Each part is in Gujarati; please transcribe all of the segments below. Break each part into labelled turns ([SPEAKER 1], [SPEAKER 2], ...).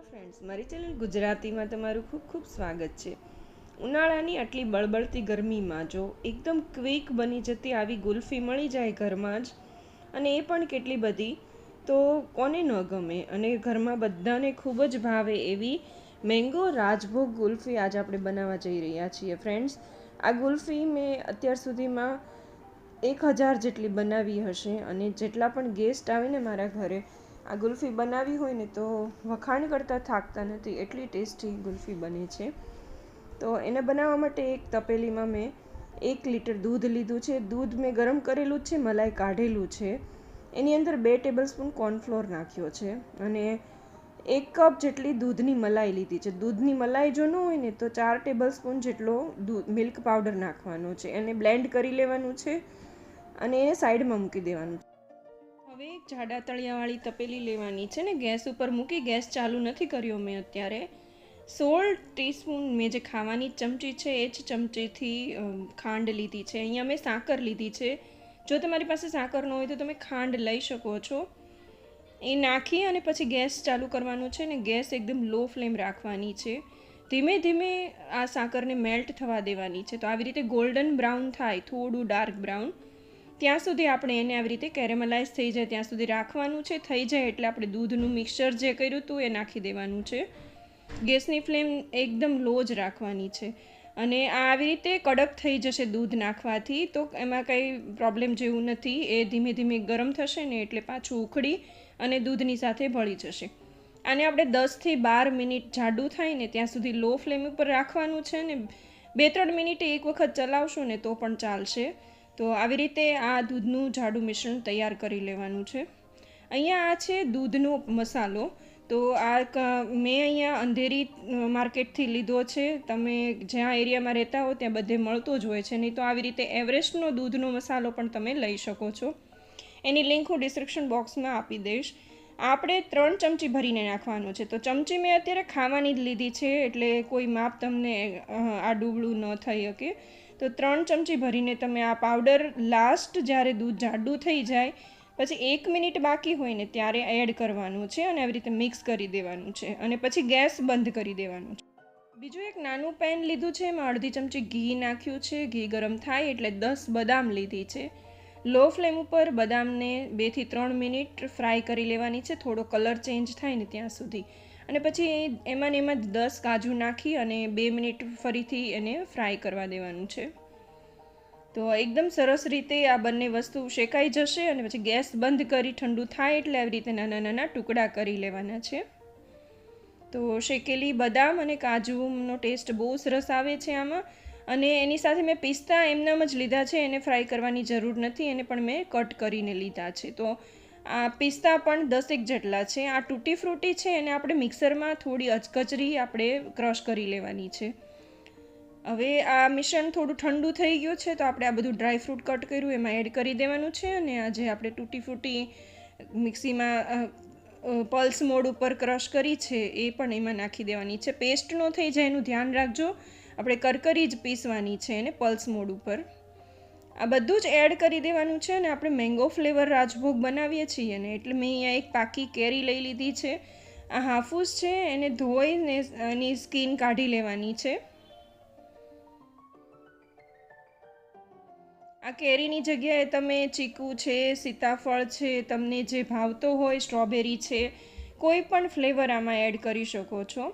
[SPEAKER 1] હેલો ફ્રેન્ડ્સ મારી ચેનલ ગુજરાતીમાં તમારું ખૂબ ખૂબ સ્વાગત છે. ઉનાળાની આટલી બળબળતી ગરમીમાં જો એકદમ ક્વિક બની જતી આવી ગુલ્ફી મળી જાય ઘરમાં જ, અને એ પણ કેટલી બધી, તો કોને ન ગમે? અને ઘરમાં બધાને ખૂબ જ ભાવે એવી મેંગો રાજભોગ ગુલ્ફી આજે આપણે બનાવવા જઈ રહ્યા છીએ ફ્રેન્ડ્સ આ ગુલ્ફી મેં અત્યાર સુધીમાં એક હજાર જેટલી બનાવી હશે અને જેટલા પણ ગેસ્ટ આવે ને મારા ઘરે આ ગુલ્ફી બનાવી હોય ને તો વખાણ કરતાં થાકતા નથી. એટલી ટેસ્ટી ગુલ્ફી બને છે. તો એને બનાવવા માટે એક તપેલીમાં મેં એક લીટર દૂધ લીધું છે. દૂધ મેં ગરમ કરેલું જ છે, મલાઈ કાઢેલું છે. એની અંદર બે ટેબલ સ્પૂન કોર્નફ્લોર નાખ્યો છે અને એક કપ જેટલી દૂધની મલાઈ લીધી છે. દૂધની મલાઈ જો ન હોય ને તો ચાર ટેબલ સ્પૂન જેટલો દૂધ, મિલ્ક પાવડર નાખવાનો છે. એને બ્લેન્ડ કરી લેવાનું છે અને એને સાઈડમાં મૂકી દેવાનું છે. હવે જાડા તળિયાવાળી તપેલી લેવાની છે ને ગેસ ઉપર મૂકી, ગેસ ચાલુ નથી કર્યો મેં અત્યારે. સોળ ટીસ્પૂન મેં જે ખાવાની ચમચી છે, એ જ ચમચીથી ખાંડ લીધી છે. અહીંયા મેં સાકર લીધી છે. જો તમારી પાસે સાકર ન હોય તો તમે ખાંડ લઈ શકો છો. એ નાખી અને પછી ગેસ ચાલુ કરવાનું છે ને ગેસ એકદમ લો ફ્લેમ રાખવાની છે. ધીમે ધીમે આ સાકરને મેલ્ટ થવા દેવાની છે. તો આવી રીતે ગોલ્ડન બ્રાઉન થાય, થોડું ડાર્ક બ્રાઉન. ત્યાં સુધી આપણે એને આવી રીતે કેરેમલાઇઝ થઈ જાય, ત્યાં સુધી રાખવાનું છે, થઈ જાય એટલે આપણે દૂધનું મિક્સર જે કર્યું હતું એ નાખી દેવાનું છે. ગેસની ફ્લેમ એકદમ લો જ રાખવાની છે. અને આ આવી રીતે કડક થઈ જશે દૂધ નાખવાથી, તો એમાં કંઈ પ્રોબ્લેમ જેવું નથી. એ ધીમે ધીમે ગરમ થશે ને એટલે પાછું ઉખડી અને દૂધની સાથે ભળી જશે. આને આપણે દસથી બાર મિનિટ જાડું થાય ને ત્યાં સુધી લો ફ્લેમ ઉપર રાખવાનું છે ને બે ત્રણ મિનિટે એક વખત ચલાવશો ને તો પણ ચાલશે. તો આવી રીતે આ દૂધનું જાડું મિશ્રણ તૈયાર કરી લેવાનું છે. અહીંયા આ છે દૂધનો મસાલો. તો આ મેં અહીંયા અંધેરી માર્કેટથી લીધો છે. તમે જ્યાં એરિયામાં રહેતા હો ત્યાં બધે મળતો જ હોય છે. નહીં તો આવી રીતે એવરેસ્ટનો દૂધનો મસાલો પણ તમે લઈ શકો છો. એની લિંક હું ડિસ્ક્રિપ્શન બોક્સમાં આપી દઈશ. આપણે ત્રણ ચમચી ભરીને નાખવાનું છે. તો ચમચી મેં અત્યારે ખાવાની જ લીધી છે. એટલે કોઈ માપ તમને આ ડૂબળું ન થઈ શકે. તો ત્રણ ચમચી ભરીને તમે આ પાવડર લાસ્ટ જ્યારે દૂધ જાડું થઈ જાય, પછી એક મિનિટ બાકી હોય ને ત્યારે એડ કરવાનું છે અને આવી રીતે મિક્સ કરી દેવાનું છે અને પછી ગેસ બંધ કરી દેવાનું છે. બીજું એક નાનું પેન લીધું છે, એમાં અડધી ચમચી ઘી નાખ્યું છે. ઘી ગરમ થાય એટલે દસ બદામ લીધી છે. લો ફ્લેમ ઉપર બદામને બેથી ત્રણ મિનિટ ફ્રાય કરી લેવાની છે. થોડો કલર ચેન્જ થાય ને ત્યાં સુધી. અને પછી એમાં ને એમાં દસ કાજુ નાખી અને બે મિનિટ ફરીથી એને ફ્રાય કરવા દેવાનું છે. તો એકદમ સરસ રીતે આ બંને વસ્તુ શેકાઈ જશે અને પછી ગેસ બંધ કરી ઠંડુ થાય એટલે આવી રીતે નાના નાના ટુકડા કરી લેવાના છે. તો શેકેલી બદામ અને કાજુનો ટેસ્ટ બહુ સરસ આવે છે આમાં. અને એની સાથે મેં પિસ્તા એમનામ જ લીધા છે, એને ફ્રાય કરવાની જરૂર નથી, એને પણ મેં કટ કરીને લીધા છે. તો આ પિસ્તા પણ દસેક જેટલા છે. આ તૂટી ફ્રૂટી છે એને આપણે મિક્સરમાં થોડી અચકચરી આપણે ક્રશ કરી લેવાની છે. હવે આ મિશ્રણ થોડું ઠંડુ થઈ ગયું છે તો આપણે આ બધું ડ્રાય ફ્રૂટ કટ કર્યું, એમાં એડ કરી દેવાનું છે અને આ જે આપણે તૂટી ફૂટી મિક્સીમાં પલ્સ મોડ ઉપર ક્રશ કરી છે એ પણ એમાં નાખી દેવાની છે. પેસ્ટ ન થઈ જાય એનું ધ્યાન રાખજો. આપણે કરકરી જ પીસવાની છે એને પલ્સ મોડ ઉપર. આ બધું જ એડ કરી દેવાનું છે અને આપણે મેંગો ફ્લેવર રાજભોગ બનાવીએ છીએ ને એટલે મેં અહીંયા એક પાકી કેરી લઈ લીધી છે. આ હાફૂસ છે, એને ધોઈને એની સ્કીન કાઢી લેવાની છે. આ કેરીની જગ્યાએ તમે ચીકુ છે, સીતાફળ છે, તમને જે ભાવતો હોય સ્ટ્રોબેરી છે, કોઈ પણ ફ્લેવર આમાં એડ કરી શકો છો.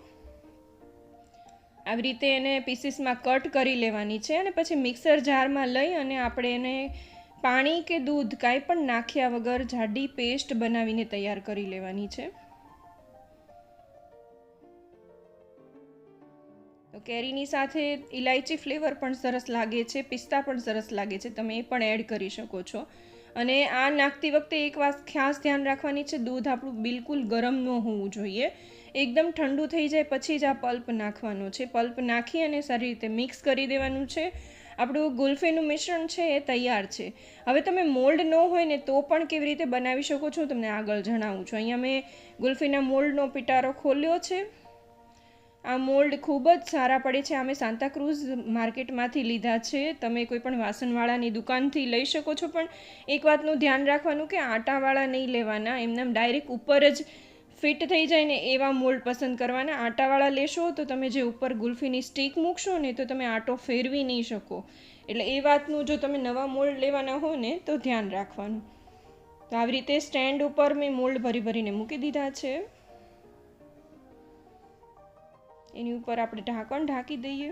[SPEAKER 1] આવી રીતે એને પીસીસમાં કટ કરી લેવાની છે અને પછી મિક્સર જારમાં લઈ અને આપણે એને પાણી કે દૂધ કાંઈ પણ નાખ્યા વગર જાડી પેસ્ટ બનાવીને તૈયાર કરી લેવાની છે. તો કેરીની સાથે ઇલાયચી ફ્લેવર પણ સરસ લાગે છે, પિસ્તા પણ સરસ લાગે છે, તમે એ પણ એડ કરી શકો છો. અને આ નાખતી વખતે એક વાત ખાસ ધ્યાન રાખવાની છે, દૂધ આપણું બિલકુલ ગરમ ન હોવું જોઈએ. એકદમ ઠંડુ થઈ જાય પછી જ આ પલ્પ નાખવાનો છે. પલ્પ નાખી અને સારી રીતે મિક્સ કરી દેવાનું છે. આપણું ગુલ્ફીનું મિશ્રણ છે એ તૈયાર છે. હવે તમે મોલ્ડ ન હોય ને તો પણ કેવી રીતે બનાવી શકો છો તમને આગળ જણાવું છું. અહીંયા મેં ગુલ્ફીના મોલ્ડનો પિટારો ખોલ્યો છે. આ મોલ્ડ ખૂબ જ સારા પડે છે. અમે સાંતાક્રુઝ માર્કેટમાંથી લીધા છે. તમે કોઈ પણ વાસણવાળાની દુકાનથી લઈ શકો છો. પણ એક વાતનું ધ્યાન રાખવાનું કે આટાવાળા નહીં લેવાના. એમને ડાયરેક્ટ ઉપર જ ફિટ થઈ જાય ને એવા મોલ્ડ પસંદ કરવાના. આટાવાળા લેશો તો તમે જે ઉપર ગુલ્ફીની સ્ટીક મૂકશો ને તો તમે આટો ફેરવી નહીં શકો. એટલે એ વાતનું જો તમે નવા મોલ્ડ લેવાના હો ને તો ધ્યાન રાખવાનું. તો આવી રીતે સ્ટેન્ડ ઉપર મેં મોલ્ડ ભરી ભરીને મૂકી દીધા છે. એની ઉપર આપણે ઢાંકણ ઢાંકી દઈએ.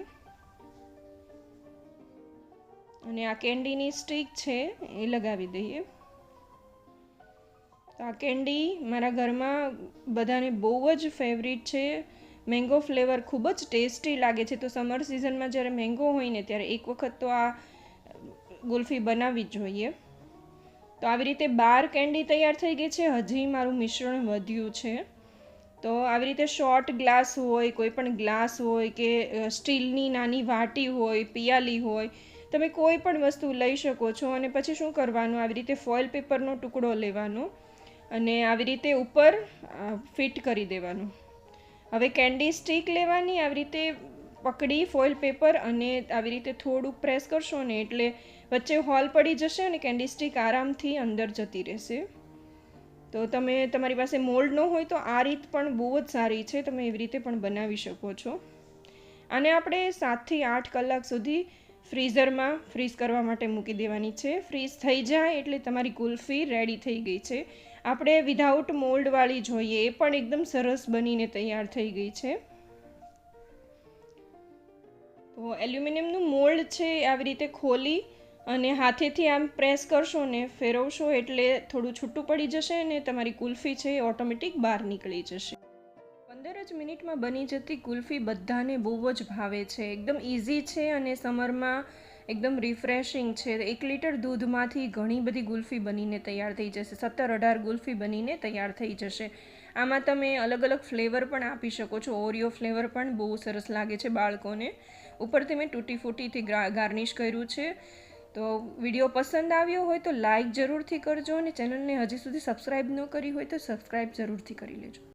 [SPEAKER 1] અને આ કેન્ડીની સ્ટીક છે એ લગાવી દઈએ. તો આ કેન્ડી મારા ઘરમાં બધાને બહુ જ ફેવરિટ છે. મેંગો ફ્લેવર ખૂબ જ ટેસ્ટી લાગે છે. તો સમર સિઝનમાં જ્યારે મેંગો હોય ને, ત્યારે એક વખત તો આ ગુલ્ફી બનાવવી જ જોઈએ. તો આવી રીતે બાર કેન્ડી તૈયાર થઈ ગઈ છે. હજી મારું મિશ્રણ વધ્યું છે. તો આવી રીતે શોર્ટ ગ્લાસ હોય, કોઈ પણ ગ્લાસ હોય કે સ્ટીલની નાની વાટી હોય, પિયાલી હોય, તમે કોઈ પણ વસ્તુ લઈ શકો છો. અને પછી શું કરવાનું? આવી રીતે ફોઇલ પેપરનો ટુકડો લેવાનો. અને આવી રીતે ઉપર ફિટ કરી દેવાનું. હવે કેન્ડી સ્ટીક લેવાની, આવી રીતે પકડી ફોઇલ પેપર અને આવી રીતે થોડુંક પ્રેસ કરશો ને એટલે વચ્ચે હોલ પડી જશે અને કેન્ડી સ્ટીક આરામથી અંદર જતી રહેશે. તો તમે, તમારી પાસે મોલ્ડ ન હોય તો આ રીત પણ બહુ જ સારી છે. તમે એવી રીતે પણ બનાવી શકો છો. અને આપણે સાતથી આઠ કલાક સુધી ફ્રીઝરમાં ફ્રીઝ કરવા માટે મૂકી દેવાની છે. ફ્રીઝ થઈ જાય એટલે તમારી કુલ્ફી રેડી થઈ ગઈ છે. આપણે વિધાઉટ મોલ્ડવાળી જોઈએ, એ પણ એકદમ સરસ બનીને તૈયાર થઈ ગઈ છે. તો એલ્યુમિનિયમનું મોલ્ડ છે આવી રીતે ખોલી અને હાથેથી આમ પ્રેસ કરશો ને ફેરવશો એટલે થોડું છૂટું પડી જશે અને તમારી કુલ્ફી છે એ ઓટોમેટિક બહાર નીકળી જશે. પંદર જ મિનિટમાં બની જતી કુલ્ફી બધાને બહુ જ ભાવે છે. એકદમ ઇઝી છે અને સમરમાં એકદમ રિફ્રેશિંગ છે. એક લીટર દૂધમાંથી ઘણી બધી ગુલ્ફી બનીને તૈયાર થઈ જશે. સત્તર અઢાર ગુલ્ફી બનીને તૈયાર થઈ જશે. આમાં તમે અલગ અલગ ફ્લેવર પણ આપી શકો છો. ઓરિયો ફ્લેવર પણ બહુ સરસ લાગે છે બાળકોને. ઉપરથી મેં તૂટી ફૂટીથી ગાર્નિશ કર્યું છે. તો વીડિયો પસંદ આવ્યો હોય તો લાઇક જરૂરથી કરજો અને ચેનલને હજી સુધી સબસ્ક્રાઈબ ન કરી હોય તો સબસ્ક્રાઈબ જરૂરથી કરી લેજો.